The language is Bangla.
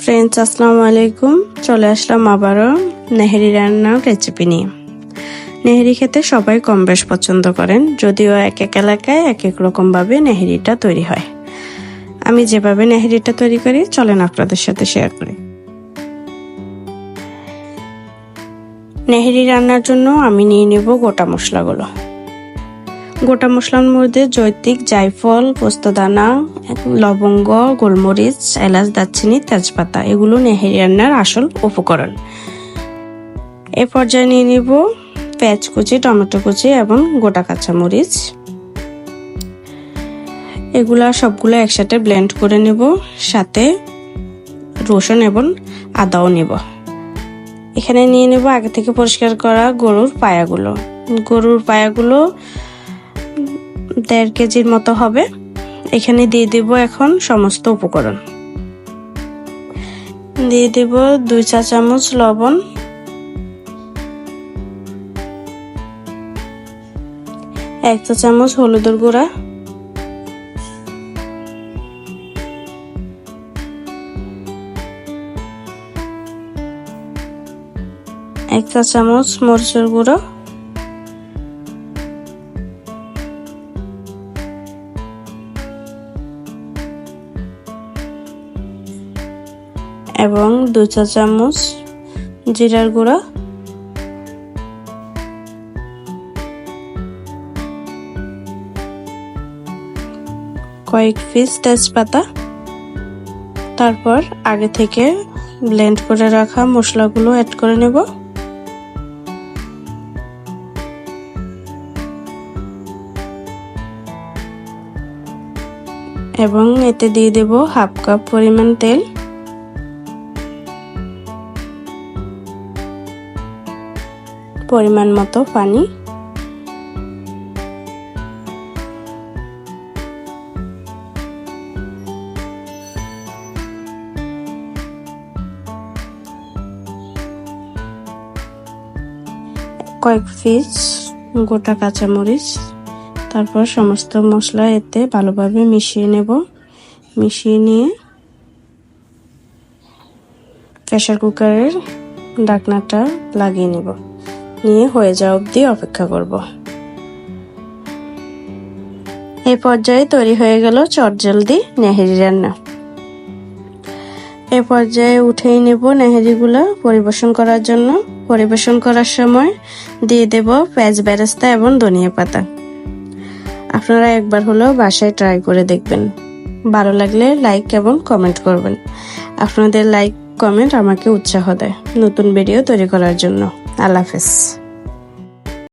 ফ্রেন্ডস আসসালামু আলাইকুম। চলে আসলাম আবারও নেহেরি রান্নার রেসিপি নিয়ে। নেহেরি খেতে সবাই কম বেশ পছন্দ করেন, যদিও এক এক এলাকায় এক এক রকমভাবে নেহেরিটা তৈরি হয়। আমি যেভাবে নেহেরিটা তৈরি করি, চলেন আপনাদের সাথে শেয়ার করি। নেহেরি রান্নার জন্য আমি নিয়ে নেব গোটা মশলাগুলো। গোটা মশলার মধ্যে জৈতিক, জায়ফল, পোস্তদানা, লবঙ্গ, গোলমরিচ, এলাচ, দারচিনি, তেজপাতা, এগুলো নেহেরি রান্নার আসল উপকরণ। এ পর্যায়ে নিয়ে নিব পেঁয়াজ কুচি, টমেটো কুচি এবং গোটা কাঁচামরিচ। এগুলা সবগুলো একসাথে ব্লেন্ড করে নেব, সাথে রসুন এবং আদাও নেব। এখানে নিয়ে নেব আগে থেকে পরিষ্কার করা গরুর পায়াগুলো। গরুর পায়াগুলো দেড় কেজির মতো হবে। এখানে দিয়ে দেব এখন সমস্ত উপকরণ। দিয়ে দেব দুই চা চামচ লবণ। এক চা চামচ হলুদের গুঁড়া। এক চা চামচ মরিচের গুঁড়ো। এবং দু চা চামচ জিরার গুঁড়া। কয়েক পিস তেজপাতা। তারপর আগে থেকে ব্লেন্ড করে রাখা মশলাগুলো অ্যাড করে নেব। এবং এতে দিয়ে দেব হাফ কাপ পরিমাণ তেল। পরিমাণ মতো পানি। কয়েক পিস গোটা কাঁচামরিচ, তারপর সমস্ত মশলা এতে ভালোভাবে মিশিয়ে নেব। মিশিয়ে নিয়ে প্রেশার কুকারের ডাকনাটা লাগিয়ে নেব। নিয়ে হয়ে যাওয়া অবধি অপেক্ষা করব। এই পর্যায়ে তৈরি হয়ে গেল চটজলদি নেহেরি রান্না। এ পর্যায়ে উঠেই নেব নেহেরিগুলো পরিবেশন করার জন্য। পরিবেশন করার সময় দিয়ে দেব পেঁয়াজ বেরেস্তা এবং ধনিয়া পাতা। আপনারা একবার হলেও বাসায় ট্রাই করে দেখবেন। ভালো লাগলে লাইক এবং কমেন্ট করবেন। আপনাদের লাইক, কমেন্ট আমাকে উৎসাহ দেয় নতুন ভিডিও তৈরি করার জন্য। আল্লাহ হাফেজ।